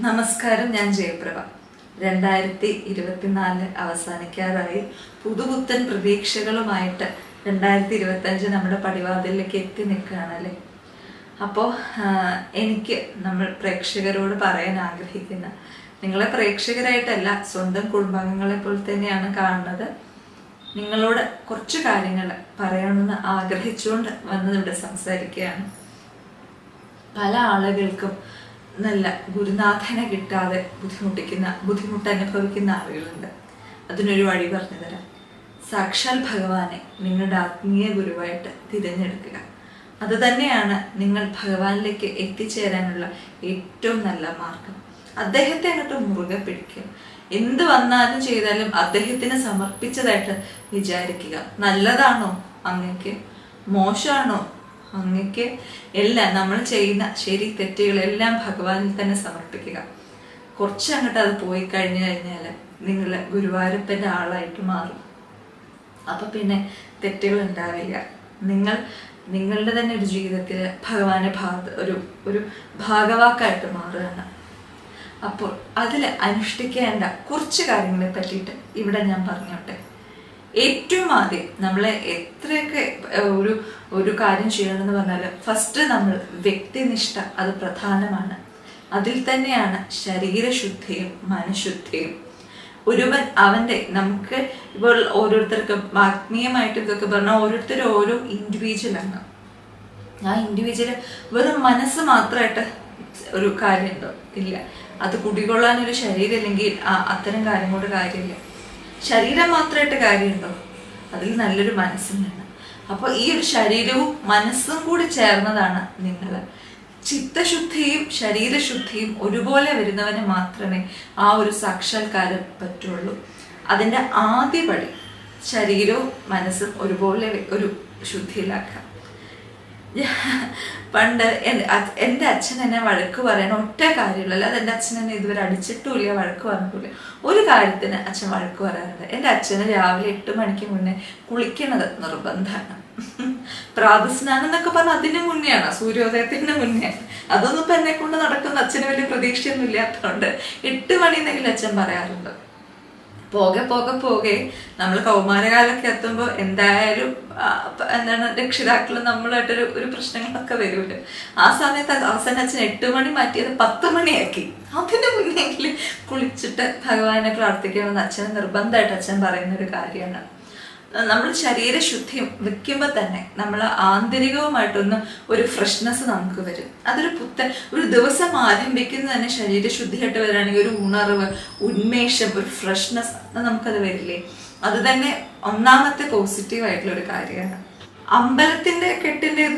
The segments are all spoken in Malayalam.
നമസ്കാരം ഞാൻ ജയപ്രഭ. രണ്ടായിരത്തി ഇരുപത്തിനാല് അവസാനിക്കാറായി പുതുപുത്തൻ പ്രതീക്ഷകളുമായിട്ട് രണ്ടായിരത്തി ഇരുപത്തി അഞ്ച് നമ്മുടെ പടിവാതിലേക്ക് എത്തി നിൽക്കുകയാണ് അല്ലേ അപ്പോൾ എനിക്ക് നമ്മൾ പ്രേക്ഷകരോട് പറയാൻ ആഗ്രഹിക്കുന്ന നിങ്ങളെ പ്രേക്ഷകരായിട്ടല്ല സ്വന്തം കുടുംബാംഗങ്ങളെ പോലെ തന്നെയാണ് കാണുന്നത്. നിങ്ങളോട് കുറച്ച് കാര്യങ്ങൾ പറയണമെന്ന് ആഗ്രഹിച്ചുകൊണ്ട് വന്നത് സംസാരിക്കുകയാണ്. പല ആളുകൾക്കും നല്ല ഗുരുനാഥനെ കിട്ടാതെ ബുദ്ധിമുട്ടിക്കുന്ന ബുദ്ധിമുട്ട് അനുഭവിക്കുന്ന ആളുകളുണ്ട്. അതിനൊരു വഴി പറഞ്ഞു തരാം. സാക്ഷാൽ ഭഗവാനെ നിങ്ങളുടെ ആത്മീയ ഗുരുവായിട്ട് തിരഞ്ഞെടുക്കുക. അത് തന്നെയാണ് നിങ്ങൾ ഭഗവാനിലേക്ക് എത്തിച്ചേരാനുള്ള ഏറ്റവും നല്ല മാർഗം. അദ്ദേഹത്തെ അങ്ങോട്ട് മുറുകെ പിടിക്കുക എന്ത് വന്നാലും ചെയ്താലും അദ്ദേഹത്തിന് സമർപ്പിച്ചതായിട്ട് വിചാരിക്കുക. നല്ലതാണോ അങ്ങക്ക്? മോശമാണോ? അങ്ങക്ക് എല്ലാം നമ്മൾ ചെയ്യുന്ന ശരി തെറ്റുകളെല്ലാം ഭഗവാനിൽ തന്നെ സമർപ്പിക്കുക. കുറച്ച് അങ്ങോട്ട് അത് പോയി കഴിഞ്ഞു കഴിഞ്ഞാൽ നിങ്ങൾ ഗുരുവായൂരപ്പന്റെ ആളായിട്ട് മാറും. അപ്പം പിന്നെ തെറ്റുകൾ ഉണ്ടാവില്ല നിങ്ങൾ നിങ്ങളുടെ തന്നെ ഒരു ജീവിതത്തിൽ ഭഗവാനെ ഭാഗ ഒരു ഒരു ഭാഗവാക്കായിട്ട് മാറുകയാണ്. അപ്പോൾ അതിൽ അനുഷ്ഠിക്കേണ്ട കുറച്ച് കാര്യങ്ങളെ പറ്റിയിട്ട് ഇവിടെ ഞാൻ പറഞ്ഞോട്ടെ. ഏറ്റവും ആദ്യം നമ്മൾ എത്രയൊക്കെ ഒരു ഒരു കാര്യം ചെയ്യണമെന്ന് പറഞ്ഞാൽ ഫസ്റ്റ് നമ്മൾ വ്യക്തിനിഷ്ഠ അത് പ്രധാനമാണ്. അതിൽ തന്നെയാണ് ശരീരശുദ്ധിയും മനഃശുദ്ധിയും. ഒരുവൻ അവന്റെ നമുക്ക് ഇപ്പോൾ ഓരോരുത്തർക്കും ആത്മീയമായിട്ട് ഇതൊക്കെ പറഞ്ഞാൽ ഓരോരുത്തരും ഓരോ ഇൻഡിവിജ്വലാണ് ആ ഇൻഡിവിജ്വൽ വെറും മനസ്സ് മാത്രമായിട്ട് ഒരു കാര്യമുണ്ടോ? ഇല്ല. അത് കുടികൊള്ളാനൊരു ശരീരം ഇല്ലെങ്കിൽ അത്തരം കാര്യം കൊണ്ട് കാര്യമില്ല. ശരീരം മാത്രമായിട്ട് കാര്യമുണ്ടോ? അതിൽ നല്ലൊരു മനസ്സും വേണം അപ്പോൾ ഈ ഒരു ശരീരവും മനസ്സും കൂടി ചേർന്നതാണ് നിങ്ങൾ ചിത്തശുദ്ധിയും ശരീരശുദ്ധിയും ഒരുപോലെ വരുന്നവന് മാത്രമേ ആ ഒരു സാക്ഷാത്കാരം പറ്റുള്ളൂ. അതിന്റെ ആദ്യപടി ശരീരവും മനസ്സും ഒരുപോലെ ഒരു ശുദ്ധിയിലാക്കാം പണ്ട് എൻ- എന്റെ അച്ഛൻ എന്നെ വഴക്ക് പറയണ ഒറ്റ കാര്യമുള്ളൂ അല്ലാതെ എന്റെ അച്ഛൻ എന്നെ ഇതുവരെ അടിച്ചിട്ടുമില്ല വഴക്ക് പറഞ്ഞിട്ടില്ല. ഒരു കാര്യത്തിന് അച്ഛൻ വഴക്ക് പറയാറുണ്ട് എന്റെ അച്ഛന് രാവിലെ എട്ട് മണിക്ക് മുന്നേ കുളിക്കണത് നിർബന്ധമാണ്. പ്രാതസ്നാനം എന്നൊക്കെ പറഞ്ഞാൽ അതിന് മുന്നെയാണ് സൂര്യോദയത്തിന് മുന്നേ അതൊന്നും ഇപ്പൊ എന്നെ കൊണ്ട് നടക്കുന്ന അച്ഛന് വലിയ പ്രതീക്ഷയൊന്നും ഇല്ലാത്തതുകൊണ്ട് എട്ട് മണി എന്നെങ്കിലും അച്ഛൻ പറയാറുണ്ട്. പോകെ പോകെ പോകെ. നമ്മൾ കൗമാരകാലമൊക്കെ എത്തുമ്പോൾ എന്തായാലും എന്താണ് രക്ഷിതാക്കൾ നമ്മളായിട്ടൊരു ഒരു പ്രശ്നങ്ങളൊക്കെ വരുമല്ലോ ആ സമയത്ത് അവസാനം അച്ഛൻ എട്ട് മണി മാറ്റിയത് പത്ത് മണിയാക്കി. അതിന് മുന്നെങ്കിൽ കുളിച്ചിട്ട് ഭഗവാനെ പ്രാർത്ഥിക്കണമെന്ന് അച്ഛൻ നിർബന്ധമായിട്ട് അച്ഛൻ പറയുന്ന ഒരു കാര്യമാണ്. നമ്മൾ ശുദ്ധി വെക്കുമ്പോൾ തന്നെ നമ്മൾ ആന്തരികവുമായിട്ടൊന്ന് ഒരു ഫ്രഷ്നെസ് നമുക്ക് വരും. അതൊരു പുത്തൻ ഒരു ദിവസം ആരംഭിക്കുന്ന തന്നെ ശരീരശുദ്ധിയായിട്ട് വരികയാണെങ്കിൽ ഒരു ഉണർവ് ഉന്മേഷം ഒരു ഫ്രഷ്നെസ് നമുക്കത് വരില്ലേ? അത് തന്നെ ഒന്നാമത്തെ പോസിറ്റീവ് ആയിട്ടുള്ള ഒരു കാര്യമാണ്. അമ്പലത്തിന്റെ കെട്ടിന്റെ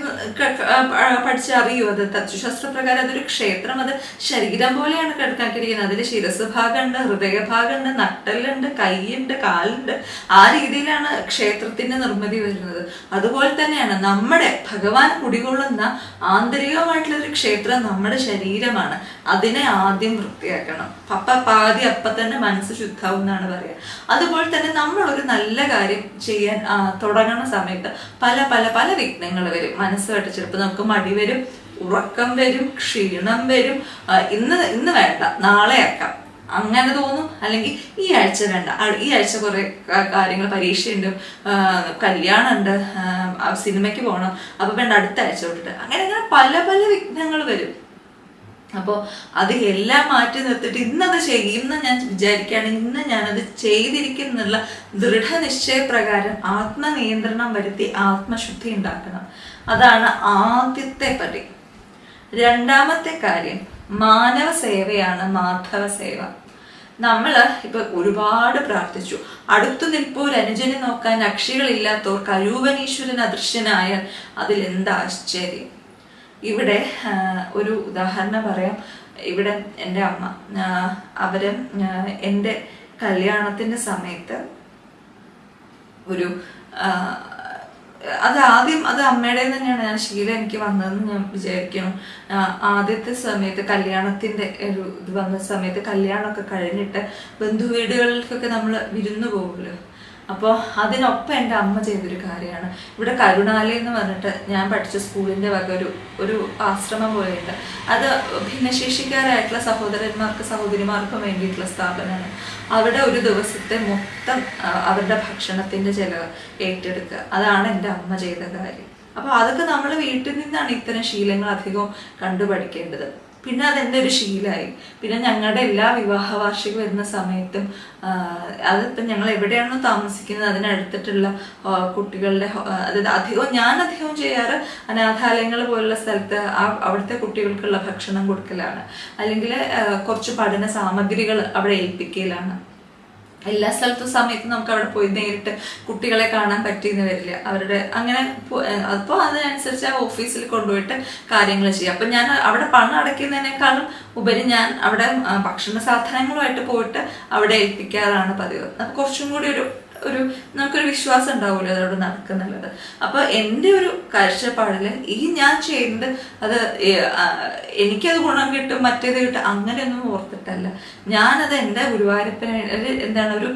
പഠിച്ച അറിയൂ? അത് തത്വശാസ്ത്ര പ്രകാരം അതൊരു ക്ഷേത്രം. അത് ശരീരം പോലെയാണ് കണക്കാക്കിയിരിക്കുന്നത്. അതിൽ ശിരസ് ഭാഗമുണ്ട് ഹൃദയഭാഗമുണ്ട് നട്ടലുണ്ട് കൈയുണ്ട് കാലുണ്ട്. ആ രീതിയിലാണ് ക്ഷേത്രത്തിന്റെ നിർമ്മിതി വരുന്നത്. അതുപോലെ തന്നെയാണ് നമ്മുടെ ഭഗവാൻ കുടികൊള്ളുന്ന ആന്തരികമായിട്ടുള്ള ഒരു ക്ഷേത്രം നമ്മുടെ ശരീരമാണ്. അതിനെ ആദ്യം വൃത്തിയാക്കണം. പപ്പ പാതി അപ്പ തന്നെ മനസ്സ് ശുദ്ധാവും എന്നാണ് പറയുക. അതുപോലെ തന്നെ നമ്മൾ ഒരു നല്ല കാര്യം ചെയ്യാൻ തുടങ്ങുന്ന സമയത്ത് പല പല പല പല വിഘ്നങ്ങൾ വരും. മനസ്സുമായിട്ട് ചിലപ്പോൾ നമുക്ക് മടി വരും ഉറക്കം വരും ക്ഷീണം വരും. ഇന്ന് ഇന്ന് വേണ്ട നാളെ ആക്കാം. അങ്ങനെ തോന്നും. അല്ലെങ്കിൽ ഈ ആഴ്ച വേണ്ട. ഈ ആഴ്ച കുറെ കാര്യങ്ങൾ പരീക്ഷയുണ്ട്. കല്യാണം കല്യാണമുണ്ട്. സിനിമയ്ക്ക് പോകണം അപ്പൊ വേണ്ട അടുത്ത ആഴ്ച തൊട്ടിട്ട്. അങ്ങനെ അങ്ങനെ പല പല വിഘ്നങ്ങൾ വരും. അപ്പോൾ അത് എല്ലാം മാറ്റി നിർത്തിയിട്ട് ഇന്നത് ചെയ്യും ഇന്ന് ഞാൻ വിചാരിക്കുകയാണ് ഇന്ന് ഞാനത് ചെയ്തിരിക്കുന്നുള്ള ദൃഢനിശ്ചയപ്രകാരം ആത്മനിയന്ത്രണം വരുത്തി ആത്മശുദ്ധി ഉണ്ടാക്കണം. അതാണ് ആദ്യത്തെ പടി. രണ്ടാമത്തെ കാര്യം മാനവ സേവയാണ് മാധവ സേവ. നമ്മൾ ഇപ്പൊ ഒരുപാട് പ്രാർത്ഥിച്ചു. അടുത്തു നിൽപ്പോ അനുജനെ നോക്കാൻ അക്ഷികളില്ലാത്തോർ കരൂപനീശ്വരൻ അദൃശ്യനായാൽ അതിൽ എന്താ ഇവിടെ ഒരു ഉദാഹരണം പറയാം. ഇവിടെ എന്റെ അമ്മ അവർ എന്റെ കല്യാണത്തിന്റെ സമയത്ത് ഒരു അത് ആദ്യം അത് അമ്മയുടെ തന്നെയാണ്. ഞാൻ ശീലം എനിക്ക് വന്നതെന്ന് ഞാൻ വിചാരിക്കണം ആദ്യത്തെ സമയത്ത് കല്യാണത്തിന്റെ ഒരു ഇത് വന്ന സമയത്ത് കല്യാണമൊക്കെ കഴിഞ്ഞിട്ട് ബന്ധു വീടുകളിലേക്കൊക്കെ നമ്മൾ വിരുന്നു പോകുമല്ലോ അപ്പോൾ അതിനൊപ്പം എന്റെ അമ്മ ചെയ്തൊരു കാര്യമാണ്. ഇവിടെ കരുണാലയം എന്ന് പറഞ്ഞിട്ട് ഞാൻ പഠിച്ച സ്കൂളിന്റെ വക ഒരു ഒരു ആശ്രമം പോലെയുണ്ട്. അത് ഭിന്നശേഷിക്കാരായിട്ടുള്ള സഹോദരന്മാർക്ക് സഹോദരിമാർക്കും വേണ്ടിയിട്ടുള്ള സ്ഥാപനമാണ്. അവിടെ ഒരു ദിവസത്തെ മൊത്തം അവരുടെ ഭക്ഷണത്തിന്റെ ചിലവ് ഏറ്റെടുക്കുക. അതാണ് എന്റെ അമ്മ ചെയ്ത കാര്യം. അപ്പോൾ അതൊക്കെ നമ്മൾ വീട്ടിൽ നിന്നാണ് ഇത്തരം ശീലങ്ങൾ അധികവും കണ്ടുപഠിക്കേണ്ടത്. പിന്നെ അതെന്റെ ഒരു ശീലമായി പിന്നെ ഞങ്ങളുടെ എല്ലാ വിവാഹ വാർഷികം വരുന്ന സമയത്തും അതിപ്പോൾ ഞങ്ങൾ എവിടെയാണോ താമസിക്കുന്നത് അതിനടുത്തിട്ടുള്ള കുട്ടികളുടെ അതായത് അധികവും ഞാൻ അധികവും ചെയ്യാറ് അനാഥാലയങ്ങൾ പോലുള്ള സ്ഥലത്ത് അവിടുത്തെ കുട്ടികൾക്കുള്ള ഭക്ഷണം കൊടുക്കലാണ്. അല്ലെങ്കിൽ കുറച്ച് പഠന സാമഗ്രികൾ അവിടെ ഏൽപ്പിക്കലാണ്. എല്ലാ സ്ഥലത്തും സമയത്തും നമുക്ക് അവിടെ പോയി നേരിട്ട് കുട്ടികളെ കാണാൻ പറ്റിയെന്ന് വരില്ല. അവരുടെ അങ്ങനെ അപ്പോൾ അതിനനുസരിച്ച് ആ ഓഫീസിൽ കൊണ്ടുപോയിട്ട് കാര്യങ്ങൾ ചെയ്യും. അപ്പം ഞാൻ അവിടെ പണം അടയ്ക്കുന്നതിനേക്കാളും ഉപരി ഞാൻ അവിടെ ഭക്ഷണ സാധനങ്ങളുമായിട്ട് പോയിട്ട് അവിടെ ഏൽപ്പിക്കാറാണ് പതിവ്. അപ്പം കുറച്ചും കൂടി ഒരു ഒരു നമുക്കൊരു വിശ്വാസം ഉണ്ടാവില്ല അതോട് നടക്കുന്നുള്ളത്. അപ്പൊ എന്റെ ഒരു കാഴ്ചപ്പാടിൽ ഈ ഞാൻ ചെയ്യുന്നത് അത് എനിക്കത് ഗുണം കിട്ടും മറ്റേത് കിട്ടും അങ്ങനെയൊന്നും ഓർത്തിട്ടല്ല. ഞാനത് എന്റെ ഗുരുവായൂരപ്പന് എന്താണ് ഒരു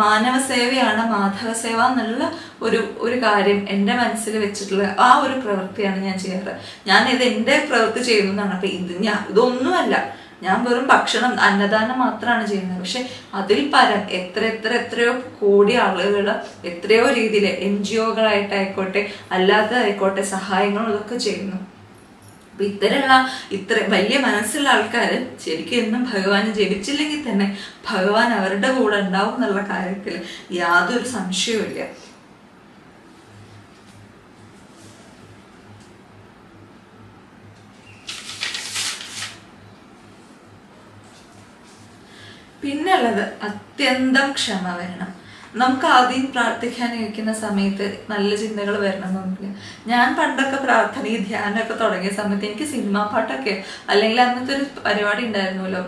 മാനവ സേവയാണ് മാധവ സേവ എന്നുള്ള ഒരു ഒരു കാര്യം എന്റെ മനസ്സിൽ വെച്ചിട്ടുള്ള ആ ഒരു പ്രവൃത്തിയാണ് ഞാൻ ചെയ്യാറ്. ഞാൻ ഇത് എന്റെ പ്രവൃത്തി ചെയ്യുന്നതാണ്. അപ്പൊ ഇത് ഞാൻ ഇതൊന്നുമല്ല. ഞാൻ വെറും ഭക്ഷണം അന്നദാനം മാത്രമാണ് ചെയ്യുന്നത്. പക്ഷെ അതിൽ പരം എത്ര എത്ര എത്രയോ കോടി ആളുകൾ എത്രയോ രീതിയിൽ എൻ ജി ഒകളായിട്ടായിക്കോട്ടെ അല്ലാത്തതായിക്കോട്ടെ സഹായങ്ങളും ഇതൊക്കെ ചെയ്യുന്നു. അപ്പൊ ഇത്തരമുള്ള ഇത്ര വലിയ മനസ്സുള്ള ആൾക്കാർ ശരിക്കും എന്നും ഭഗവാൻ ജപിച്ചില്ലെങ്കിൽ തന്നെ ഭഗവാൻ അവരുടെ കൂടെ ഉണ്ടാവും എന്നുള്ള കാര്യത്തിൽ യാതൊരു സംശയവും ഇല്ല പിന്നെ ഉള്ളത് അത്യന്തം ക്ഷമ വേണം. നമുക്ക് ആദ്യം പ്രാർത്ഥിക്കാൻ ഇരിക്കുന്ന സമയത്ത് നല്ല ചിന്തകൾ വരണം നമുക്ക് ഞാൻ പണ്ടൊക്കെ പ്രാർത്ഥന ഈ ധ്യാനമൊക്കെ തുടങ്ങിയ സമയത്ത് എനിക്ക് സിനിമാ പാട്ടൊക്കെ അല്ലെങ്കിൽ അന്നത്തെ ഒരു പരിപാടി ഉണ്ടായിരുന്നല്ലോ.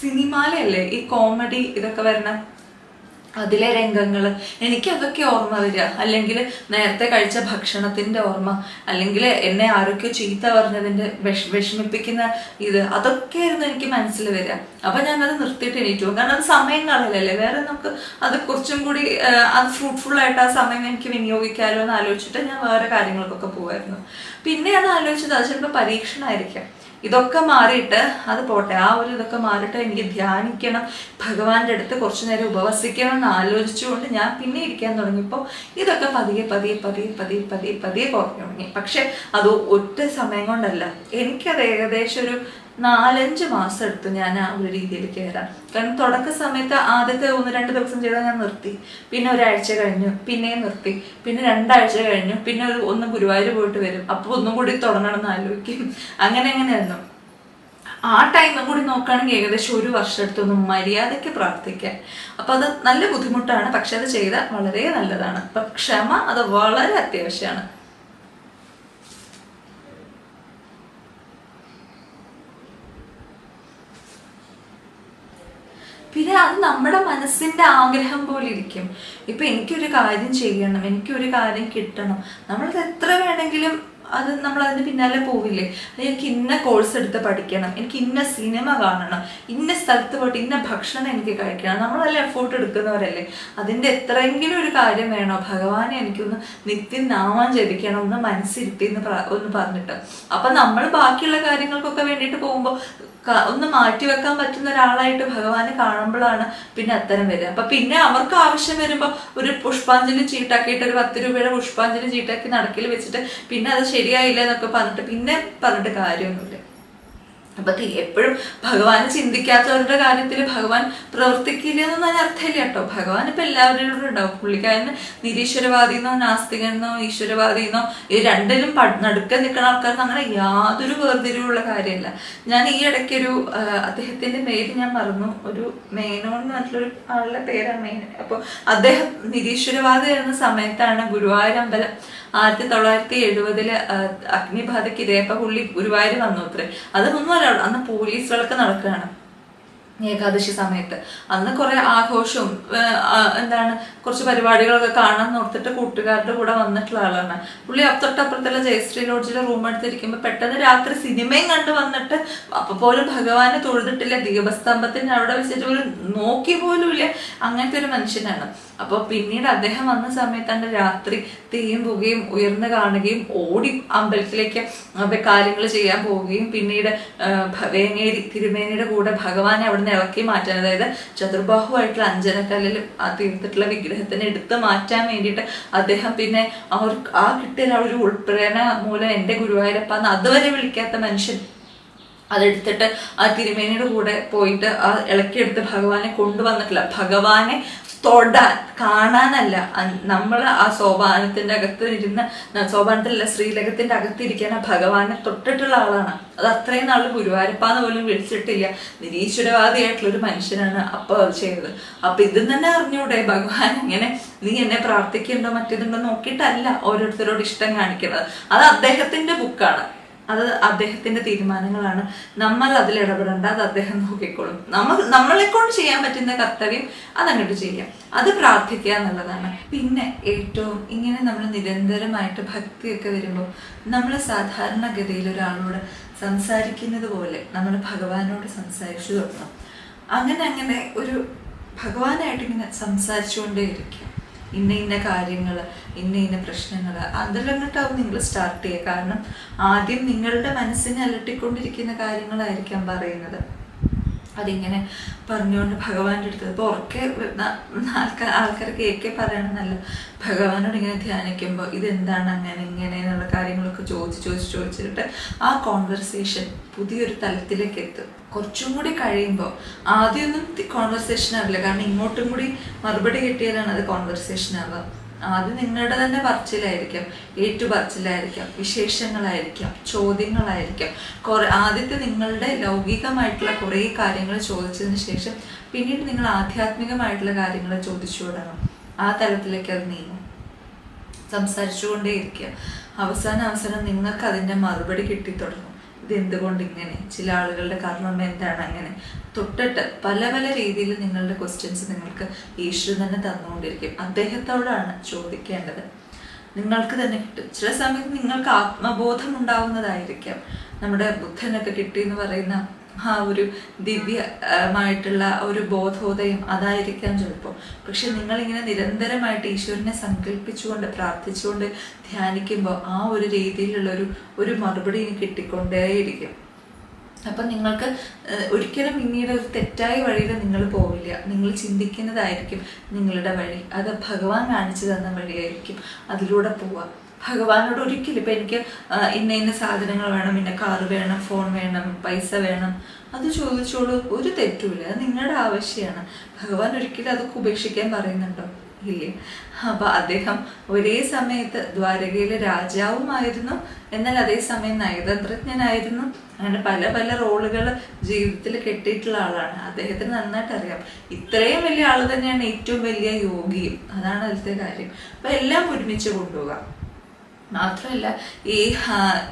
സിനിമയിലല്ലേ ഈ കോമഡി ഇതൊക്കെ വരണ അതിലെ രംഗങ്ങൾ എനിക്ക് അതൊക്കെ ഓർമ്മ വരിക അല്ലെങ്കിൽ നേരത്തെ കഴിച്ച ഭക്ഷണത്തിന്റെ ഓർമ്മ. അല്ലെങ്കിൽ എന്നെ ആരൊക്കെയോ ചീത്ത പറഞ്ഞതിന്റെ വിഷ വിഷമിപ്പിക്കുന്ന ഇത്. അതൊക്കെയായിരുന്നു എനിക്ക് മനസ്സിൽ വരിക അപ്പൊ ഞാൻ അത് നിർത്തിയിട്ട് എണീറ്റു പോകും. കാരണം അത് സമയം കളയല്ലേ വേറെ നമുക്ക് അത് കുറച്ചും കൂടി അത് ഫ്രൂട്ട്ഫുൾ ആയിട്ട് ആ സമയം എനിക്ക് വിനിയോഗിക്കാമല്ലോ എന്ന് ആലോചിച്ചിട്ട് ഞാൻ വേറെ കാര്യങ്ങൾക്കൊക്കെ പോകുമായിരുന്നു പിന്നെയാണ് ആലോചിച്ചത് അത് ചിലപ്പോൾ പരീക്ഷണമായിരിക്കാം ഇതൊക്കെ മാറിയിട്ട് അത് പോട്ടെ ആ ഒരു ഇതൊക്കെ മാറിയിട്ട് എനിക്ക് ധ്യാനിക്കണം ഭഗവാന്റെ അടുത്ത് കുറച്ചു നേരം ഉപവസിക്കണം എന്ന് ആലോചിച്ചുകൊണ്ട് ഞാൻ പിന്നെ ഇരിക്കാൻ തുടങ്ങിയപ്പോൾ ഇതൊക്കെ പതിയെ പതിയെ പതിയെ പതിയെ പതിയെ പതിയെ കുറഞ്ഞു തുടങ്ങി. പക്ഷെ അത് ഒറ്റ സമയം കൊണ്ടല്ല. എനിക്കത് ഏകദേശം ഒരു നാലഞ്ച് മാസം എടുത്തു ഞാൻ ആ ഒരു രീതിയിൽ കയറാൻ. കാരണം തുടക്ക സമയത്ത് ആദ്യത്തെ ഒന്ന് രണ്ട് ദിവസം ചെയ്താൽ ഞാൻ നിർത്തി. പിന്നെ ഒരാഴ്ച കഴിഞ്ഞു പിന്നെയും നിർത്തി. പിന്നെ രണ്ടാഴ്ച കഴിഞ്ഞു പിന്നെ ഒരു ഒന്ന് ഗുരുവായൂർ പോയിട്ട് വരും. അപ്പോൾ ഒന്നും കൂടി തുടങ്ങണം എന്ന് ആലോചിക്കും. അങ്ങനെ അങ്ങനെയായിരുന്നു ആ ടൈമും കൂടി നോക്കുകയാണെങ്കിൽ ഏകദേശം ഒരു വർഷം എടുത്തൊന്ന് മര്യാദയ്ക്ക് പ്രാർത്ഥിക്കാൻ. അപ്പൊ അത് നല്ല ബുദ്ധിമുട്ടാണ്. പക്ഷെ അത് ചെയ്താൽ വളരെ നല്ലതാണ്. അപ്പൊ ക്ഷമ അത് വളരെ അത്യാവശ്യമാണ്. പിന്നെ അത് നമ്മുടെ മനസ്സിന്റെ ആഗ്രഹം പോലെ ഇരിക്കും. ഇപ്പൊ എനിക്കൊരു കാര്യം ചെയ്യണം എനിക്കൊരു കാര്യം കിട്ടണം. നമ്മളത് എത്ര വേണമെങ്കിലും അത് നമ്മൾ അതിന് പിന്നാലെ പോവില്ലേ? എനിക്ക് ഇന്ന കോഴ്സ് എടുത്ത് പഠിക്കണം എനിക്ക് ഇന്ന സിനിമ കാണണം ഇന്ന സ്ഥലത്ത് പോയിട്ട് ഇന്ന ഭക്ഷണം എനിക്ക് കഴിക്കണം. നമ്മളെല്ലാം എഫോർട്ട് എടുക്കുന്നവരല്ലേ? അതിന്റെ എത്രയെങ്കിലും ഒരു കാര്യം വേണോ? ഭഗവാനെ എനിക്കൊന്ന് നിത്യം നാമം ജപിക്കണം ഒന്ന് മനസ്സിരുത്തി എന്ന് ഒന്ന് പറഞ്ഞിട്ട്. അപ്പൊ നമ്മൾ ബാക്കിയുള്ള കാര്യങ്ങൾക്കൊക്കെ വേണ്ടിയിട്ട് പോകുമ്പോൾ ഒന്ന് മാറ്റിവെക്കാൻ പറ്റുന്ന ഒരാളായിട്ട് ഭഗവാനെ കാണുമ്പോഴാണ് പിന്നെ അത്തരം വരിക. അപ്പൊ പിന്നെ അവർക്ക് ആവശ്യം വരുമ്പോൾ ഒരു പുഷ്പാഞ്ജലി ചീട്ടാക്കിയിട്ട് ഒരു പത്ത് രൂപയുടെ പുഷ്പാഞ്ജലി ചീട്ടാക്കി നടക്കിൽ വെച്ചിട്ട് പിന്നെ അത് ശരിയായില്ല എന്നൊക്കെ പറഞ്ഞിട്ട് പിന്നെ പറഞ്ഞിട്ട് കാര്യമൊന്നുമില്ല. അപ്പൊ എപ്പോഴും ഭഗവാൻ ചിന്തിക്കാത്തവരുടെ കാര്യത്തിൽ ഭഗവാൻ പ്രവർത്തിക്കില്ല എന്നൊന്നും അതിന് അർത്ഥമില്ല കേട്ടോ. ഭഗവാൻ ഇപ്പൊ എല്ലാവരോടും ഉണ്ടാവും. പുള്ളിക്കാരന് നിരീശ്വരവാദിന്നോ നാസ്തികനെന്നോ ഈശ്വരവാദിന്നോ ഈ രണ്ടിലും നടുക്കെ നിൽക്കുന്ന ആൾക്കാർക്ക് അങ്ങനെ യാതൊരു വേർതിരിവുള്ള കാര്യമല്ല. ഞാൻ ഈ ഇടയ്ക്ക് ഒരു അദ്ദേഹത്തിന്റെ പേര് ഞാൻ മറന്നു. ഒരു മേനോൻ എന്ന് പറഞ്ഞിട്ടൊരു ആളുടെ പേരാണ് മെയിൻ അപ്പൊ അദ്ദേഹം നിരീശ്വരവാദി വരുന്ന സമയത്താണ് ഗുരുവായൂർ അമ്പലം ആയിരത്തി തൊള്ളായിരത്തി എഴുപതിൽ അഗ്നിബാധയ്ക്ക് ഇരയപ്പ പുള്ളി ഗുരുവായൂർ വന്നു അത്രേ. അതൊന്നും അല്ല അന്ന് പോലീസുകളൊക്കെ നടക്കുകയാണ്. ഏകാദശി സമയത്ത്. അന്ന് കുറെ ആഘോഷവും എന്താണ് കുറച്ച് പരിപാടികളൊക്കെ കാണാൻ ഓർത്തിട്ട് കൂട്ടുകാരുടെ കൂടെ വന്നിട്ടുള്ള ആളാണ്. പുള്ളി തൊട്ടപ്പുറത്തുള്ള ജയശ്രീ ലോഡ്ജിലെ റൂം എടുത്തിരിക്കുമ്പോൾ പെട്ടെന്ന് രാത്രി സിനിമയും കണ്ടു വന്നിട്ട് അപ്പൊ പോലും ഭഗവാനെ തൊഴുതിട്ടില്ല. ദീപസ്തംഭത്തിന് അവിടെ വെച്ചിട്ട് ഒരു നോക്കി പോലും ഇല്ല. അങ്ങനത്തെ ഒരു മനുഷ്യനാണ്. അപ്പൊ പിന്നീട് അദ്ദേഹം വന്ന സമയത്താണ് രാത്രി തീയും പുകയും ഉയർന്നു കാണുകയും ഓടി അമ്പലത്തിലേക്ക് കാര്യങ്ങൾ ചെയ്യാൻ പോവുകയും പിന്നീട് വേങ്ങേരി തിരുമേനിയുടെ കൂടെ ഭഗവാനെ അവിടെ നിന്ന് ഇളക്കി മാറ്റാൻ അതായത് ചതുർബാഹുവായിട്ടുള്ള അഞ്ചരക്കല്ലിൽ ആ തീർത്തിട്ടുള്ള വിഗ്രഹത്തിനെ എടുത്ത് മാറ്റാൻ വേണ്ടിയിട്ട് അദ്ദേഹം പിന്നെ ആ ആ കിട്ടിയ ഒരു ഉൾപ്രേരണ മൂലം എന്റെ ഗുരുവായൂരപ്പ എന്ന് അതുവരെ വിളിക്കാത്ത മനുഷ്യൻ അതെടുത്തിട്ട് ആ തിരുമേനിയുടെ കൂടെ പോയിട്ട് ആ ഇളക്കിയെടുത്ത് ഭഗവാനെ കൊണ്ടുവന്നിട്ടില്ല. ഭഗവാനെ തൊടാൻ കാണാനല്ല. നമ്മൾ ആ സോപാനത്തിന്റെ അകത്ത് ഇരുന്ന ന- സോപാനത്തിലല്ല ശ്രീലകത്തിന്റെ അകത്തിരിക്കാൻ ആ ഭഗവാനെ തൊട്ടിട്ടുള്ള ആളാണ്. അത് അത്രയും നാൾ ഗുരുവായൂരപ്പാന്ന് പോലും വിളിച്ചിട്ടില്ല. നിരീശ്വരവാദിയായിട്ടുള്ള ഒരു മനുഷ്യനാണ് അപ്പൊ അത് ചെയ്തത്. അപ്പൊ ഇതും തന്നെ അറിഞ്ഞൂടെ ഭഗവാൻ ഇങ്ങനെ നീ എന്നെ പ്രാർത്ഥിക്കുന്നുണ്ടോ മറ്റേതുണ്ടോ? നോക്കിയിട്ടല്ല ഓരോരുത്തരോട് ഇഷ്ടം കാണിക്കുന്നത്. അത് അദ്ദേഹത്തിന്റെ ബുക്കാണ് അത് അദ്ദേഹത്തിന്റെ തീരുമാനങ്ങളാണ്. നമ്മൾ അതിൽ ഇടപെടേണ്ട അത് അദ്ദേഹം നോക്കിക്കോളും. നമ്മൾ നമ്മളെ കൊണ്ട് ചെയ്യാൻ പറ്റുന്ന കർത്തവ്യം അതങ്ങോട്ട് ചെയ്യാം. അത് പ്രാർത്ഥിക്കുക എന്നുള്ളതാണ്. പിന്നെ ഏറ്റവും ഇങ്ങനെ നമ്മൾ നിരന്തരമായിട്ട് ഭക്തിയൊക്കെ വരുമ്പോൾ നമ്മൾ സാധാരണഗതിയിൽ ഒരാളോട് സംസാരിക്കുന്നത് പോലെ നമ്മൾ ഭഗവാനോട് സംസാരിച്ചു തുടങ്ങാം അങ്ങനെ അങ്ങനെ ഒരു ഭഗവാനായിട്ട് ഇങ്ങനെ സംസാരിച്ചുകൊണ്ടേയിരിക്കുക ഇന്ന ഇന്ന കാര്യങ്ങൾ ഇന്ന ഇന്ന പ്രശ്നങ്ങൾ അതിലങ്ങോട്ടാവും നിങ്ങൾ സ്റ്റാർട്ട് ചെയ്യുക. കാരണം ആദ്യം നിങ്ങളുടെ മനസ്സിനെ അലട്ടിക്കൊണ്ടിരിക്കുന്ന കാര്യങ്ങളായിരിക്കാം പറയുന്നത്. അതിങ്ങനെ പറഞ്ഞുകൊണ്ട് ഭഗവാന്റെ അടുത്ത് ഇപ്പോൾ ഉറക്കെ ആൾക്കാർ ആൾക്കാർ കേൾക്കെ പറയണമെന്നല്ല ഭഗവാനോട് ഇങ്ങനെ ധ്യാനിക്കുമ്പോൾ ഇതെന്താണ് അങ്ങനെ ഇങ്ങനെ എന്നുള്ള കാര്യങ്ങളൊക്കെ ചോദിച്ച് ചോദിച്ച് ചോദിച്ചിട്ട് ആ കോൺവെർസേഷൻ പുതിയൊരു തലത്തിലേക്ക് എത്തും. കുറച്ചും കൂടി കഴിയുമ്പോൾ ആദ്യമൊന്നും കോൺവെർസേഷൻ ആവില്ല. കാരണം ഇങ്ങോട്ടും കൂടി മറുപടി കിട്ടിയാലാണ് അത് കോൺവെർസേഷൻ ആവുക. ആദ്യം നിങ്ങളുടെ തന്നെ പറച്ചിലായിരിക്കാം ഏറ്റു പറച്ചിലായിരിക്കാം വിശേഷങ്ങളായിരിക്കാം ചോദ്യങ്ങളായിരിക്കാം. കുറെ ആദ്യത്തെ നിങ്ങളുടെ ലൗകികമായിട്ടുള്ള കുറേ കാര്യങ്ങൾ ചോദിച്ചതിന് ശേഷം പിന്നീട് നിങ്ങൾ ആധ്യാത്മികമായിട്ടുള്ള കാര്യങ്ങൾ ചോദിച്ചു തുടങ്ങും ആ തലത്തിലേക്ക് അത് നീങ്ങും. സംസാരിച്ചുകൊണ്ടേയിരിക്കുക അവസാന അവസരം നിങ്ങൾക്ക് അതിന്റെ മറുപടി കിട്ടി തുടങ്ങും ഇത് എന്തുകൊണ്ട് ഇങ്ങനെ ചില ആളുകളുടെ കർമ്മം എന്താണ് അങ്ങനെ? തൊട്ടിട്ട് പല പല രീതിയിൽ നിങ്ങളുടെ ക്വസ്റ്റ്യൻസ് നിങ്ങൾക്ക് ഈശ്വരൻ തന്നെ തന്നുകൊണ്ടിരിക്കും. അദ്ദേഹത്തോടാണ് ചോദിക്കേണ്ടത്. നിങ്ങൾക്ക് തന്നെ കിട്ടും. ചില സമയത്ത് നിങ്ങൾക്ക് ആത്മബോധം ഉണ്ടാവുന്നതായിരിക്കാം. നമ്മുടെ ബുദ്ധനൊക്കെ കിട്ടി എന്ന് പറയുന്ന ആ ഒരു ദിവ്യമായിട്ടുള്ള ഒരു ബോധോദയം അതായിരിക്കാം ചിലപ്പോൾ. പക്ഷെ നിങ്ങളിങ്ങനെ നിരന്തരമായിട്ട് ഈശ്വരനെ സങ്കല്പിച്ചുകൊണ്ട് പ്രാർത്ഥിച്ചുകൊണ്ട് ധ്യാനിക്കുമ്പോൾ ആ ഒരു രീതിയിലുള്ള ഒരു ഒരു മറുപടി ഇനി കിട്ടിക്കൊണ്ടേയിരിക്കും. അപ്പം നിങ്ങൾക്ക് ഒരിക്കലും പിന്നീട് ഒരു തെറ്റായ വഴിയിൽ നിങ്ങൾ പോവില്ല. നിങ്ങൾ ചിന്തിക്കുന്നതായിരിക്കും നിങ്ങളുടെ വഴി. അത് ഭഗവാൻ കാണിച്ചു തന്ന വഴിയായിരിക്കും അതിലൂടെ പോവാം ഭഗവാനോട് ഒരിക്കലും ഇപ്പം എനിക്ക് ഇന്ന ഇന്ന സാധനങ്ങൾ വേണം ഇന്ന കാറ് വേണം ഫോൺ വേണം പൈസ വേണം. അത് ചോദിച്ചോളൂ ഒരു തെറ്റുമില്ല. അത് നിങ്ങളുടെ ആവശ്യമാണ്. ഭഗവാൻ ഒരിക്കലും അതൊക്കെ ഉപേക്ഷിക്കാൻ പറയുന്നുണ്ടോ? ഇല്ലേ? അപ്പൊ അദ്ദേഹം ഒരേ സമയത്ത് ദ്വാരകയിലെ രാജാവുമായിരുന്നു. എന്നാൽ അതേസമയം നയതന്ത്രജ്ഞനായിരുന്നു. അങ്ങനെ പല പല റോളുകൾ ജീവിതത്തിൽ കെട്ടിയിട്ടുള്ള ആളാണ്. അദ്ദേഹത്തിന് നന്നായിട്ട് അറിയാം. ഇത്രയും വലിയ ആൾ തന്നെയാണ് ഏറ്റവും വലിയ യോഗിയും. അതാണ് അതിലത്തെ കാര്യം. അപ്പൊ എല്ലാം ഒരുമിച്ച് കൊണ്ടുപോകാം. മാത്രമല്ല ഈ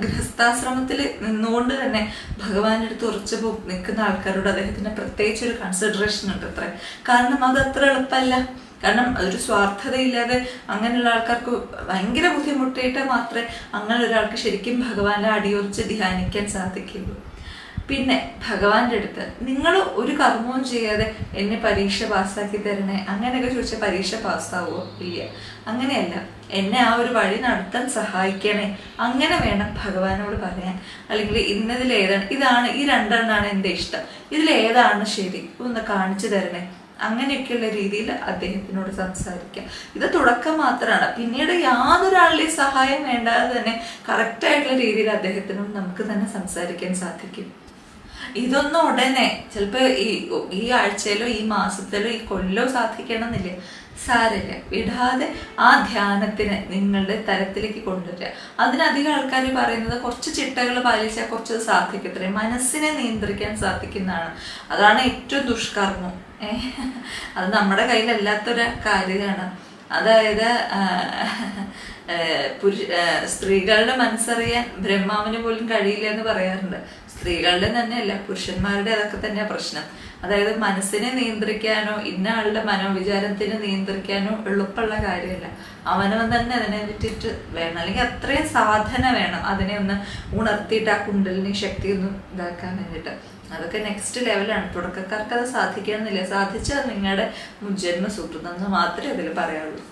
ഗൃഹസ്ഥാശ്രമത്തിൽ നിന്നുകൊണ്ട് തന്നെ ഭഗവാന്റെ അടുത്ത് ഉറച്ചു പോ നിൽക്കുന്ന ആൾക്കാരോട് അദ്ദേഹത്തിന് പ്രത്യേകിച്ച് ഒരു കൺസിഡറേഷൻ ഉണ്ട് അത്ര. കാരണം അത് അത്ര എളുപ്പമല്ല. കാരണം അതൊരു സ്വാർത്ഥതയില്ലാതെ അങ്ങനെയുള്ള ആൾക്കാർക്ക് ഭയങ്കര ബുദ്ധിമുട്ടിയിട്ട് മാത്രമേ അങ്ങനെ ഒരാൾക്ക് ശരിക്കും ഭഗവാനെ അടിയുറച്ച് ധ്യാനിക്കാൻ സാധിക്കുള്ളൂ പിന്നെ ഭഗവാന്റെ അടുത്ത് നിങ്ങൾ ഒരു കർമ്മവും ചെയ്യാതെ എന്നെ പരീക്ഷ പാസ്സാക്കി തരണേ? അങ്ങനെയൊക്കെ ചോദിച്ചാൽ പരീക്ഷ പാസ്സാവോ? ഇല്ല. അങ്ങനെയല്ല. എന്നെ ആ ഒരു വഴി നടത്താൻ സഹായിക്കണേ. അങ്ങനെ വേണം ഭഗവാനോട് പറയാൻ. അല്ലെങ്കിൽ ഇന്നതിൽ ഏതാണ്? ഇതാണ് ഈ രണ്ടെണ്ണാണ് എന്റെ ഇഷ്ടം. ഇതിൽ ഏതാണ് ശരി? ഒന്ന് കാണിച്ചു തരണേ. അങ്ങനെയൊക്കെയുള്ള രീതിയിൽ അദ്ദേഹത്തിനോട് സംസാരിക്കുക ഇത് തുടക്കം മാത്രമാണ്. പിന്നീട് യാതൊരാളുടെയും സഹായം വേണ്ടാതെ തന്നെ കറക്റ്റായിട്ടുള്ള രീതിയിൽ അദ്ദേഹത്തിനോട് നമുക്ക് തന്നെ സംസാരിക്കാൻ സാധിക്കും. ഇതൊന്നും ഉടനെ ചിലപ്പോൾ ഈ ഈ ആഴ്ചയിലോ ഈ മാസത്തിലോ ഈ കൊല്ലോ സാധിക്കണമെന്നില്ല. സാരമില്ല. വിടാതെ ആ ധ്യാനത്തിന് നിങ്ങളുടെ തരത്തിലേക്ക് കൊണ്ടുവരിക. അതിനധികം ആൾക്കാർ പറയുന്നത് കുറച്ച് ചിട്ടകൾ പാലിച്ചാൽ കുറച്ച് സാധിക്കത്തില്ല മനസ്സിനെ നിയന്ത്രിക്കാൻ സാധിക്കുന്നതാണ്. അതാണ് ഏറ്റവും ദുഷ്കർമ്മം. അത് നമ്മുടെ കയ്യിലല്ലാത്തൊരു കാര്യമാണ്. അതായത് പുരുഷ സ്ത്രീകളുടെ മനസ്സറിയാൻ ബ്രഹ്മാവിന് പോലും കഴിയില്ല എന്ന് പറയാറുണ്ട്. സ്ത്രീകളുടെ തന്നെയല്ല പുരുഷന്മാരുടെ അതൊക്കെ തന്നെയാണ് പ്രശ്നം. അതായത് മനസ്സിനെ നിയന്ത്രിക്കാനോ ഇന്ന ആളുടെ മനോവിചാരത്തിനെ നിയന്ത്രിക്കാനോ എളുപ്പമുള്ള കാര്യമല്ല. അവനവൻ തന്നെ അതിനെ പറ്റിയിട്ട് വേണം. അല്ലെങ്കിൽ അത്രയും സാധന വേണം അതിനെ ഒന്ന് ഉണർത്തിയിട്ട് ആ കുണ്ടലിനി ശക്തി ഒന്ന് ഇതാക്കാൻ വേണ്ടിയിട്ട്. അതൊക്കെ നെക്സ്റ്റ് ലെവലാണ് തുടക്കക്കാർക്ക് അത് സാധിക്കണമെന്നില്ല സാധിച്ചാൽ നിങ്ങളുടെ മുജ്ജന്മ സുഹൃത്തും എന്ന് മാത്രമേ അതിൽ പറയാനുള്ളൂ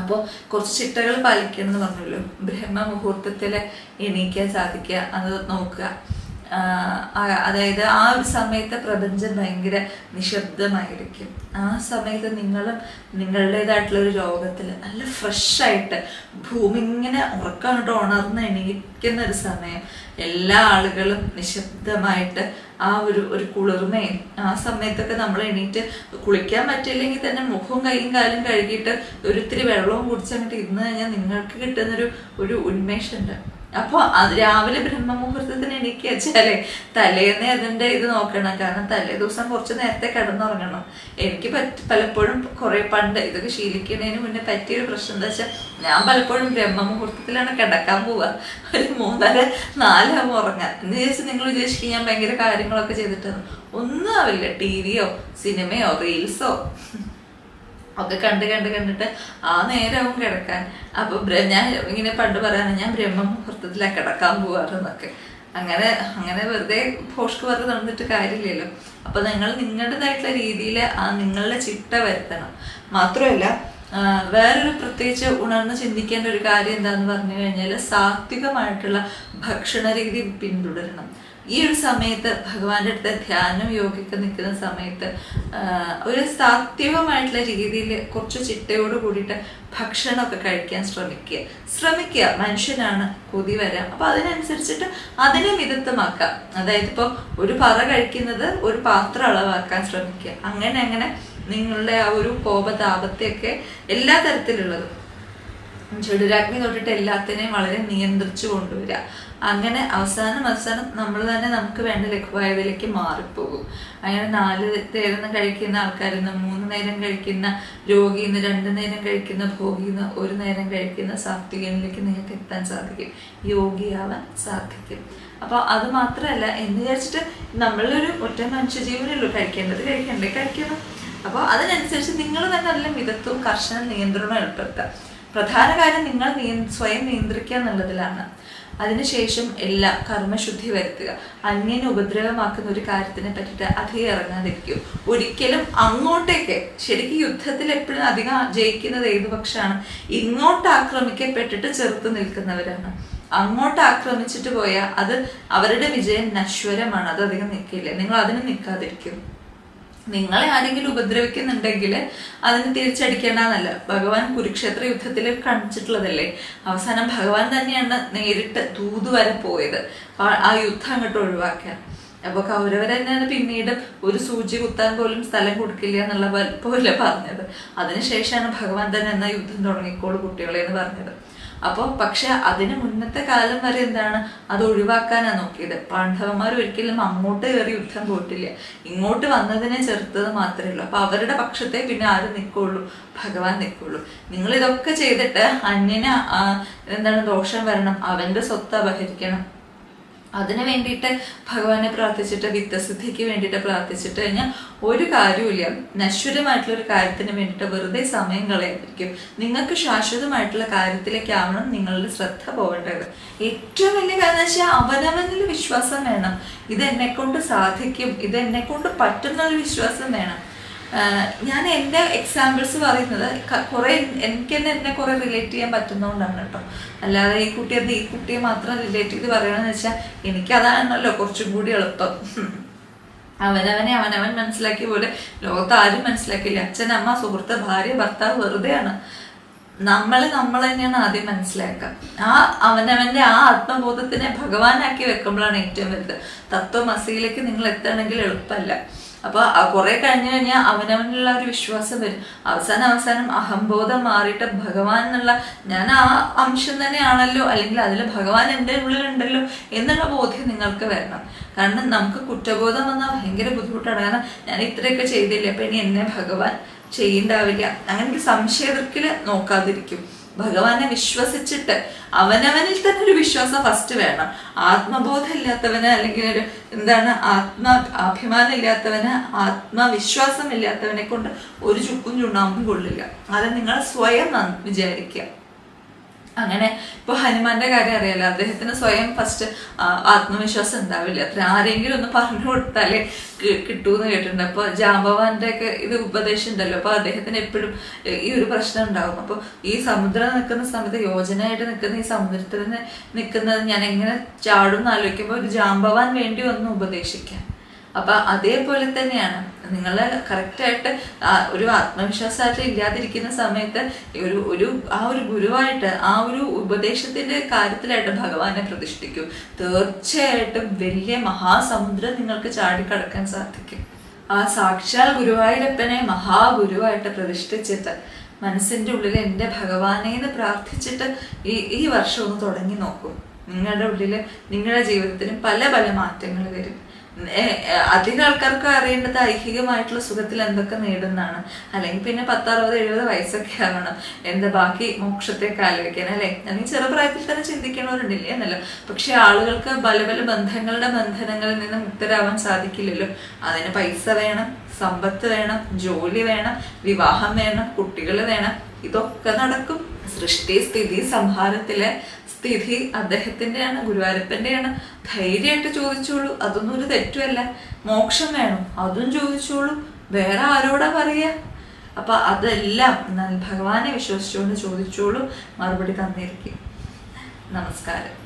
അപ്പോൾ കുറച്ച് ചിട്ടകൾ പാലിക്കണം എന്ന് പറഞ്ഞല്ലോ. ബ്രഹ്മ മുഹൂർത്തത്തിൽ എണീക്കാൻ സാധിക്കുക. അത് നോക്കുക. അതായത് ആ ഒരു സമയത്ത് പ്രപഞ്ചം ഭയങ്കര നിശബ്ദമായിരിക്കും. ആ സമയത്ത് നിങ്ങളും നിങ്ങളുടേതായിട്ടുള്ള ഒരു രോഗത്തിൽ നല്ല ഫ്രഷായിട്ട് ഭൂമി ഇങ്ങനെ ഉറക്കം കൊണ്ട് ഉണർന്ന് എണീക്കുന്ന ഒരു സമയം എല്ലാ ആളുകളും നിശബ്ദമായിട്ട് ആ ഒരു ഒരു കുളിർമയും ആ സമയത്തൊക്കെ നമ്മൾ എണീറ്റ് കുളിക്കാൻ പറ്റില്ലെങ്കിൽ തന്നെ മുഖവും കൈയും കാലും കഴുകിയിട്ട് ഒരിത്തിരി വെള്ളവും കുടിച്ചങ്ങോട്ട് ഇരുന്ന് കഴിഞ്ഞാൽ നിങ്ങൾക്ക് കിട്ടുന്നൊരു ഒരു ഉന്മേഷമുണ്ട്. അപ്പോൾ അത് രാവിലെ ബ്രഹ്മമുഹൂർത്തത്തിന് എനിക്ക് വെച്ചാൽ തലേന്ന് അതിന്റെ ഇത് നോക്കണം. കാരണം തലേ ദിവസം കുറച്ച് നേരത്തെ കിടന്നുറങ്ങണം. എനിക്ക് പറ്റ പലപ്പോഴും കുറേ പണ്ട് ഇതൊക്കെ ശീലിക്കുന്നതിന് മുന്നേ പറ്റിയൊരു പ്രശ്നം എന്താ വെച്ചാൽ ഞാൻ പലപ്പോഴും ബ്രഹ്മമുഹൂർത്തത്തിലാണ് കിടക്കാൻ പോവുക ഒരു മൂന്നര നാലാകുമ്പോൾ ഉറങ്ങാൻ എന്ന് വിചാരിച്ച് നിങ്ങൾ വിചാരിച്ചിട്ട് ഞാൻ ഭയങ്കര കാര്യങ്ങളൊക്കെ ചെയ്തിട്ടാണ് ഒന്നും ആവില്ല. ടി വിയോ സിനിമയോ റീൽസോ. ഒക്കെ കണ്ട് കണ്ട് കണ്ടിട്ട് ആ നേരവും കിടക്കാൻ. അപ്പൊ ഞാൻ ഇങ്ങനെ പണ്ട് പറയാൻ ഞാൻ ബ്രഹ്മമുഹൂർത്തത്തിലാണ് കിടക്കാൻ പോവാറെന്നൊക്കെ. അങ്ങനെ അങ്ങനെ വെറുതെ പോഷ്ക്ക് വെറുതെ നടന്നിട്ട് കാര്യമില്ലല്ലോ. അപ്പൊ നിങ്ങൾ നിങ്ങളുടേതായിട്ടുള്ള രീതിയിൽ ആ നിങ്ങളുടെ ചിട്ട വരുത്തണം. മാത്രമല്ല വേറൊരു പ്രത്യേകിച്ച് ഉണർന്ന് ചിന്തിക്കേണ്ട ഒരു കാര്യം എന്താന്ന് പറഞ്ഞു കഴിഞ്ഞാൽ സാത്വികമായിട്ടുള്ള ഭക്ഷണ രീതി പിന്തുടരണം. ഈ ഒരു സമയത്ത് ഭഗവാന്റെ അടുത്ത് ധ്യാനം യോഗയ്ക്ക് നിൽക്കുന്ന സമയത്ത് ഒരു സാത്വികമായിട്ടുള്ള രീതിയിൽ കുറച്ച് ചിട്ടയോട് കൂടിയിട്ട് ഭക്ഷണമൊക്കെ കഴിക്കാൻ ശ്രമിക്കുക. ശ്രമിക്കുക. മനുഷ്യനാണ് കൊതി വരാം. അപ്പൊ അതിനനുസരിച്ചിട്ട് അതിനെ മിതത്വമാക്കാം അതായത് ഇപ്പോൾ ഒരു പറ കഴിക്കുന്നത് ഒരു പാത്രം അളവാക്കാൻ ശ്രമിക്കുക. അങ്ങനെ അങ്ങനെ നിങ്ങളുടെ ആ ഒരു കോപതാപത്തെയൊക്കെ എല്ലാ തരത്തിലുള്ളതും. ചുടുരാഗ്നി തൊട്ടിട്ട് എല്ലാത്തിനെയും വളരെ നിയന്ത്രിച്ചു കൊണ്ടുവരിക. അങ്ങനെ അവസാനം അവസാനം നമ്മൾ തന്നെ നമുക്ക് വേണ്ട ലഘുവായതിലേക്ക് മാറിപ്പോകും. അങ്ങനെ നാല് നേരം കഴിക്കുന്ന ആൾക്കാരിൽ നിന്ന് മൂന്ന് നേരം കഴിക്കുന്ന രോഗിയിൽ നിന്ന് രണ്ട് നേരം കഴിക്കുന്ന ഭോഗിയിൽ നിന്ന് ഒരു നേരം കഴിക്കുന്ന സാത്വികനിലേക്ക് നിങ്ങൾക്ക് എത്താൻ സാധിക്കും. യോഗിയാവാൻ സാധിക്കും. അപ്പോൾ അത് മാത്രമല്ല എന്ന് വിചാരിച്ചിട്ട് നമ്മളൊരു ഒറ്റ മനുഷ്യജീവനുള്ളൂ കഴിക്കേണ്ടത് കഴിക്കണ്ടേ കഴിക്കണം. അപ്പോൾ അതിനനുസരിച്ച് നിങ്ങൾ തന്നെ നല്ല മിതത്വവും കർശന നിയന്ത്രണവും ഏർപ്പെടുത്തുക. പ്രധാന കാര്യം നിങ്ങൾ സ്വയം നിയന്ത്രിക്കുക എന്നുള്ളതിലാണ്. അതിനുശേഷം എല്ലാം കർമ്മശുദ്ധി വരുത്തുക. അന്യനെ ഉപദ്രവമാക്കുന്ന ഒരു കാര്യത്തിനെ പറ്റിയിട്ട് അധികം ഇറങ്ങാതിരിക്കും. ഒരിക്കലും അങ്ങോട്ടേക്ക് ശരിക്കും യുദ്ധത്തിൽ എപ്പോഴും അധികം ജയിക്കുന്നത് ഏത് പക്ഷമാണ്? ഇങ്ങോട്ട് ആക്രമിക്കപ്പെട്ടിട്ട് ചെറുത്ത് നിൽക്കുന്നവരാണ്. അങ്ങോട്ട് ആക്രമിച്ചിട്ട് പോയാൽ അത് അവരുടെ വിജയം നശ്വരമാണ്. അത് അധികം നിൽക്കില്ല. നിങ്ങൾ അതിന് നിൽക്കാതിരിക്കും. നിങ്ങളെ ആരെങ്കിലും ഉപദ്രവിക്കുന്നുണ്ടെങ്കിൽ അതിന് തിരിച്ചടിക്കേണ്ടതല്ല ഭഗവാൻ കുരുക്ഷേത്ര യുദ്ധത്തിൽ കാണിച്ചിട്ടുള്ളതല്ലേ? അവസാനം ഭഗവാൻ തന്നെയാണ് നേരിട്ട് ദൂത് വരെ പോയത്. ആ- യുദ്ധം അങ്ങോട്ട് ഒഴിവാക്കാൻ അപ്പൊ കൗരവർ തന്നെയാണ് പിന്നീട് ഒരു സൂചി കുത്താൻ പോലും സ്ഥലം കൊടുക്കില്ല എന്നുള്ള പോലെ പറഞ്ഞത്. അതിനുശേഷമാണ് ഭഗവാൻ തന്നെ എന്നാ യുദ്ധം തുടങ്ങിക്കോളൂ കുട്ടികളെ എന്ന് പറഞ്ഞത്. അപ്പോൾ പക്ഷെ അതിന് മുന്നത്തെ കാലം വരെ എന്താണ്? അത് ഒഴിവാക്കാനാണ് നോക്കിയത്. പാണ്ഡവന്മാർ ഒരിക്കലും അങ്ങോട്ട് കയറി യുദ്ധം പോയിട്ടില്ല. ഇങ്ങോട്ട് വന്നതിനെ ചെറുത്തത് മാത്രമേ ഉള്ളൂ. അപ്പൊ അവരുടെ പക്ഷത്തെ പിന്നെ ആര് നിൽക്കുള്ളൂ? ഭഗവാൻ നിൽക്കുള്ളൂ. നിങ്ങൾ ഇതൊക്കെ ചെയ്തിട്ട് അന്യന് എന്താണ് ദോഷം വരണം. അവന്റെ സ്വത്ത് അപഹരിക്കണം. അതിന് വേണ്ടിയിട്ട് ഭഗവാനെ പ്രാർത്ഥിച്ചിട്ട് വിത്തസിദ്ധിക്ക് വേണ്ടിയിട്ട് പ്രാർത്ഥിച്ചിട്ട് കഴിഞ്ഞാൽ ഒരു കാര്യമില്ല നശ്വരമായിട്ടുള്ള ഒരു കാര്യത്തിന് വേണ്ടിയിട്ട് വെറുതെ സമയം കളയാതിരിക്കും. നിങ്ങൾക്ക് ശാശ്വതമായിട്ടുള്ള കാര്യത്തിലേക്കാവണം നിങ്ങളുടെ ശ്രദ്ധ പോകേണ്ടത്. ഏറ്റവും വലിയ എന്ന് വെച്ചാൽ അവനവനിൽ വിശ്വാസം വേണം. ഇത് എന്നെ കൊണ്ട് സാധിക്കും ഇത് എന്നെ കൊണ്ട് പറ്റുന്നൊരു വിശ്വാസം വേണം. ഞാൻ എന്റെ എക്സാമ്പിൾസ് പറയുന്നത് കുറേ എനിക്ക് തന്നെ എന്നെ കുറെ റിലേറ്റ് ചെയ്യാൻ പറ്റുന്നതുകൊണ്ടാണ് കേട്ടോ. അല്ലാതെ ഈ കുട്ടിയെ ഈ കുട്ടിയെ മാത്രം റിലേറ്റ് ചെയ്ത് പറയണമെന്ന് വെച്ചാൽ എനിക്കതാണല്ലോ കുറച്ചും കൂടി എളുപ്പം. അവനവനെ അവനവൻ മനസ്സിലാക്കിയ പോലെ ലോകത്ത് ആരും മനസ്സിലാക്കിയില്ല. അച്ഛൻ അമ്മ സുഹൃത്ത് ഭാര്യ ഭർത്താവ് വെറുതെയാണ്. നമ്മൾ നമ്മൾ തന്നെയാണ് ആദ്യം മനസ്സിലാക്കുക. ആ അവനവന്റെ ആ ആത്മബോധത്തിനെ ഭഗവാനാക്കി വെക്കുമ്പോഴാണ് ഏറ്റവും വലുത്. തത്വമസിയിലേക്ക് നിങ്ങൾ എത്തണമെങ്കിൽ എളുപ്പമല്ല. അപ്പൊ ആ കുറെ കഴിഞ്ഞു കഴിഞ്ഞാൽ അവനവനുള്ള ഒരു വിശ്വാസം വരും. അവസാനം അവസാനം അഹംബോധം മാറിയിട്ട് ഭഗവാൻ എന്നുള്ള ഞാൻ ആ അംശം തന്നെയാണല്ലോ അല്ലെങ്കിൽ അതിൽ ഭഗവാൻ എന്റെ ഉള്ളിലുണ്ടല്ലോ എന്നുള്ള ബോധ്യം നിങ്ങൾക്ക് വരണം. കാരണം നമുക്ക് കുറ്റബോധം വന്നാൽ ഭയങ്കര ബുദ്ധിമുട്ടാണ്. കാരണം ഞാൻ ഇത്രയൊക്കെ ചെയ്തില്ലേ അപ്പൊ ഇനി എന്നെ ഭഗവാൻ ചെയ്യണ്ടാവില്ല. അങ്ങനെ ഒരു സംശയത്തിൽ നോക്കാതിരിക്കും. ഭഗവാനെ വിശ്വസിച്ചിട്ട് അവനവനിൽ തന്നെ ഒരു വിശ്വാസം ഫസ്റ്റ് വേണം. ആത്മബോധം ഇല്ലാത്തവന് അല്ലെങ്കിൽ ഒരു എന്താണ് ആത്മ അഭിമാനം ഇല്ലാത്തവന് ആത്മവിശ്വാസം ഇല്ലാത്തവനെ കൊണ്ട് ഒരു ചുക്കും ചുണ്ണാമ്പും കൊള്ളില്ല. അത് നിങ്ങൾ സ്വയം വിചാരിക്കുക. അങ്ങനെ ഇപ്പൊ ഹനുമാന്റെ കാര്യം അറിയാലോ അദ്ദേഹത്തിന് സ്വയം ഫസ്റ്റ് ആത്മവിശ്വാസം ഉണ്ടാവില്ല. അത്ര ആരെങ്കിലും ഒന്ന് പറഞ്ഞു കൊടുത്താലേ കിട്ടൂന്ന് കേട്ടിട്ടുണ്ട്. അപ്പൊ ജാമ്പവാന്റെ ഒക്കെ ഇത് ഉപദേശം ഉണ്ടല്ലോ. അപ്പൊ അദ്ദേഹത്തിന് എപ്പോഴും ഈ ഒരു പ്രശ്നം ഉണ്ടാവും. അപ്പൊ ഈ സമുദ്രം നിൽക്കുന്ന സമയത്ത് യോജനയായിട്ട് നിൽക്കുന്ന ഈ സമുദ്രത്തിൽ നിൽക്കുന്നത് ഞാൻ എങ്ങനെ ചാടും എന്ന് ആലോചിക്കുമ്പോൾ ഒരു ജാമ്പവാൻ വേണ്ടി ഒന്ന് ഉപദേശിക്കാൻ അപ്പൊ അതേപോലെ തന്നെയാണ്. നിങ്ങൾ കറക്റ്റായിട്ട് ഒരു ആത്മവിശ്വാസമായിട്ട് ഇല്ലാതിരിക്കുന്ന സമയത്ത് ഒരു ഒരു ആ ഒരു ഗുരുവായിട്ട് ആ ഒരു ഉപദേശത്തിന്റെ കാര്യത്തിലായിട്ട് ഭഗവാനെ പ്രതിഷ്ഠിക്കൂ. തീർച്ചയായിട്ടും വലിയ മഹാസമുദ്രം നിങ്ങൾക്ക് ചാടിക്കടക്കാൻ സാധിക്കും. ആ സാക്ഷാൽ ഗുരുവായൂരപ്പനെ മഹാഗുരുവായിട്ട് പ്രതിഷ്ഠിച്ചിട്ട് മനസ്സിന്റെ ഉള്ളിൽ എന്റെ ഭഗവാനെ എന്ന് പ്രാർത്ഥിച്ചിട്ട് ഈ ഈ വർഷം ഒന്ന് തുടങ്ങി നോക്കും. നിങ്ങളുടെ ഉള്ളിൽ നിങ്ങളുടെ ജീവിതത്തിന് പല പല മാറ്റങ്ങൾ വരും. അധികം ആൾക്കാർക്ക് അറിയേണ്ടത് ഐഹികമായിട്ടുള്ള സുഖത്തിൽ എന്തൊക്കെ നേടുന്നതാണ്. അല്ലെങ്കിൽ പിന്നെ പത്തറുപത് എഴുപത് വയസ്സൊക്കെ ആവണം. എന്താ ബാക്കി മോക്ഷത്തെ ആലോചിക്കാൻ അല്ലെ? അല്ലെങ്കിൽ ചെറുപ്രായത്തിൽ തന്നെ ചിന്തിക്കണവരുണ്ടില്ലേ എന്നല്ല. പക്ഷെ ആളുകൾക്ക് പല പല ബന്ധങ്ങളുടെ ബന്ധനങ്ങളിൽ നിന്ന് മുക്തരാവാൻ സാധിക്കില്ലല്ലോ. അതിന് പൈസ വേണം സമ്പത്ത് വേണം ജോലി വേണം വിവാഹം വേണം കുട്ടികൾ വേണം. ഇതൊക്കെ നടക്കും. സൃഷ്ടി സ്ഥിതി സംഹാരത്തിലെ സ്ഥിതി അദ്ദേഹത്തിന്റെയാണ് ഗുരുവായൂരപ്പന്റെയാണ്. ധൈര്യമായിട്ട് ചോദിച്ചോളൂ. അതൊന്നും ഒരു തെറ്റുമല്ല. മോക്ഷം വേണം. അതും ചോദിച്ചോളൂ. വേറെ ആരോടാ പറയുക? അപ്പൊ അതെല്ലാം ഭഗവാനെ വിശ്വസിച്ചുകൊണ്ട് ചോദിച്ചോളൂ. മറുപടി തന്നിരിക്കും. നമസ്കാരം.